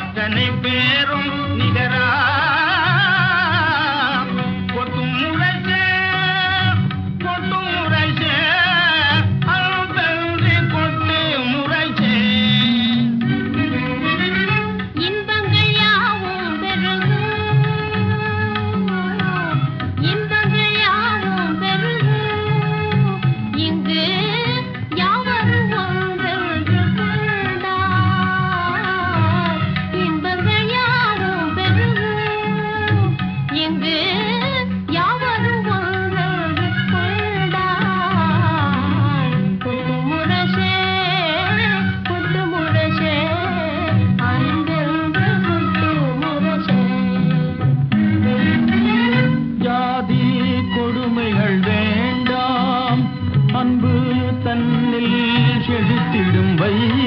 அத்தனை பேரும் நிகழ காத்திடும் வை.